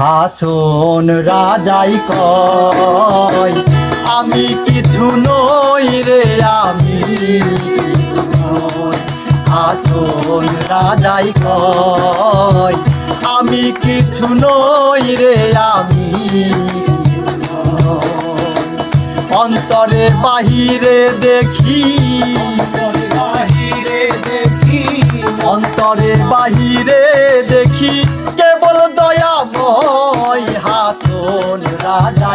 হাসন রাজাই কয়, আমি কিছু নই রে, আমি হাসন রাজাই কয়, আমি কিছু নই রে, আমি অন্তরে বাহিরে দেখি, অন্তরে বাহিরে দেখি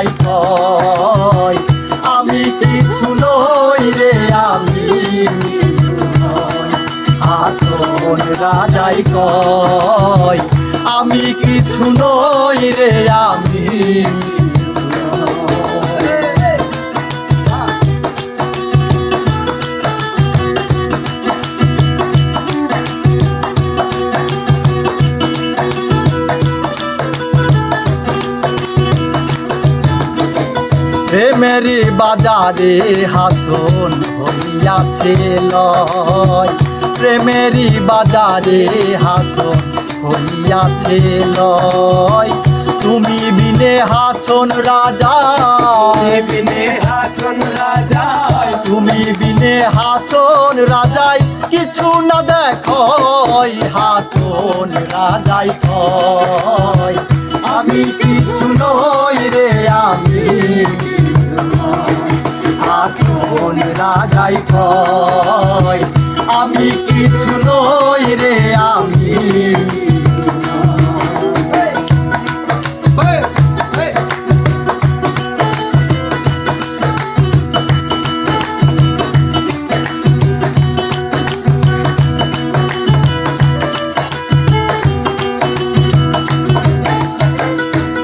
কয় আমি কিছু নই রে, আমি নই। হাসন রাজাই কয় আমি কিছু নই রে, আমি প্রেমেরি বাজারে হাসন হইয়াছে লয়। প্রেমেরি বাজারে হাসন হইয়াছে লয়। তুমি বিনে হাসন রাজা। বিনে হাসন রাজা। তুমি বিনে হাসন রাজাই কিছু না দেখো হাসন রাজাই আমি কিছু নই রে আমি কয় আমি কিছু নই রে আমি নই।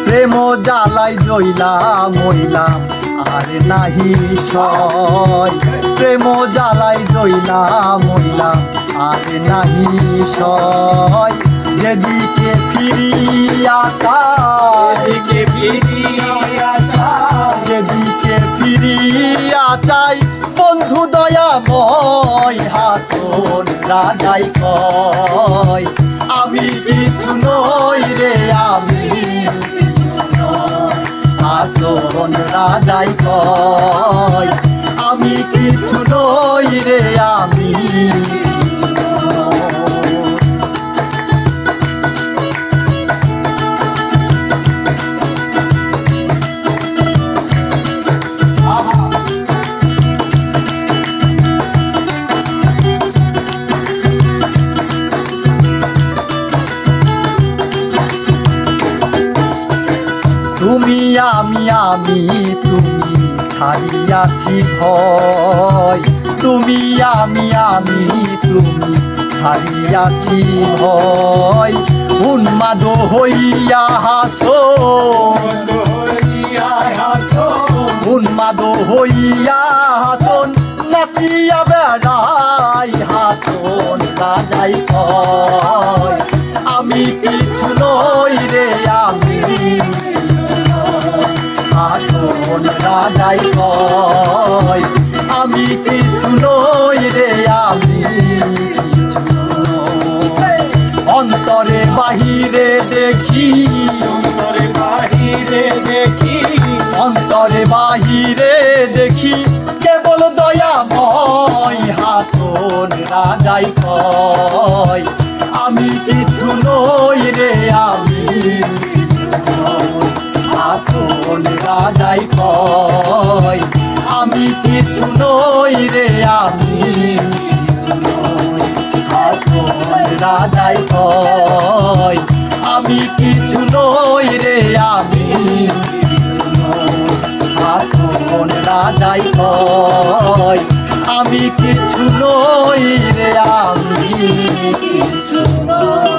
প্রেম জ্বালাই জইলাম মইলাম আর নাহি সয় প্রেম জ্বালাই জইলাম মইলাম আর নাহি সয় যেদিকে ফিরিয়া তাই দিকে ফিরিয়া যেদিকে ফিরিয়া চাই বন্ধু দয়াময় হাসন রাজাই কয় আমি কিছু নই রে আমি। হাসন রাজাই কয়। আমি কিছু নই রে আমি। আমি আমি তুমি ছাড়িয়াছি ভয়। তুমি আমি আমি তুমি ছাড়িয়াছি ভয়। উন্মাদ হইয়া হাসো উন্মাদ হইয়া হাসন নাচিয়া বেড়াই হাসন কয় আমি কিছু নই রে, আমি। হাসন রাজাই কয়, আমি কিছু নই রে আমি। অন্তরে বাহিরে দেখি, অন্তরে বাহিরে দেখি, অন্তরে বাহিরে দেখি, কেবল দয়াময় হাসন রাজাই কয়, আমি কিছু নই বলে রাজাই কয়, আমি কিছু নই রে, আমি রাজাই কয়, আমি কিছু নই রে, আমি আচমন রাজাই কয়, আমি কিছু নই রে, আমি কিছু নই।